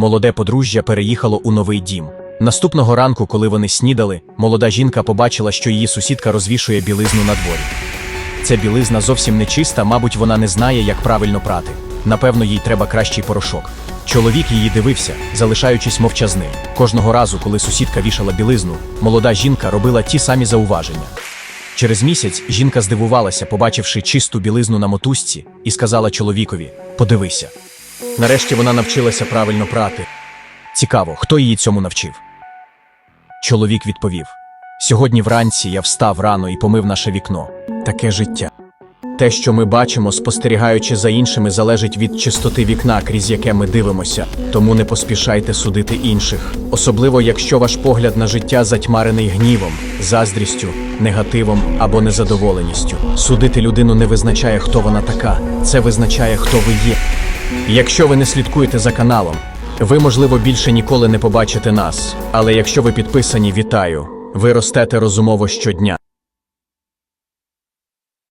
Молоде подружжя переїхало у новий дім. Наступного ранку, коли вони снідали, молода жінка побачила, що її сусідка розвішує білизну на дворі. Ця білизна зовсім не чиста, мабуть, вона не знає, як правильно прати. Напевно, їй треба кращий порошок. Чоловік її дивився, залишаючись мовчазним. Кожного разу, коли сусідка вішала білизну, молода жінка робила ті самі зауваження. Через місяць жінка здивувалася, побачивши чисту білизну на мотузці, і сказала чоловікові: Подивися. Нарешті вона навчилася правильно прати. Цікаво, хто її цьому навчив. Чоловік відповів: Сьогодні вранці я встав рано і помив наше вікно. Таке життя. Те, що ми бачимо, спостерігаючи за іншими, залежить від чистоти вікна, крізь яке ми дивимося, тому не поспішайте судити інших, особливо якщо ваш погляд на життя затьмарений гнівом, заздрістю, негативом або незадоволеністю. Судити людину не визначає, хто вона така, це визначає, хто ви є. Якщо ви не слідкуєте за каналом, ви, можливо, більше ніколи не побачите нас. Але якщо ви підписані, вітаю! Ви ростете розумово щодня.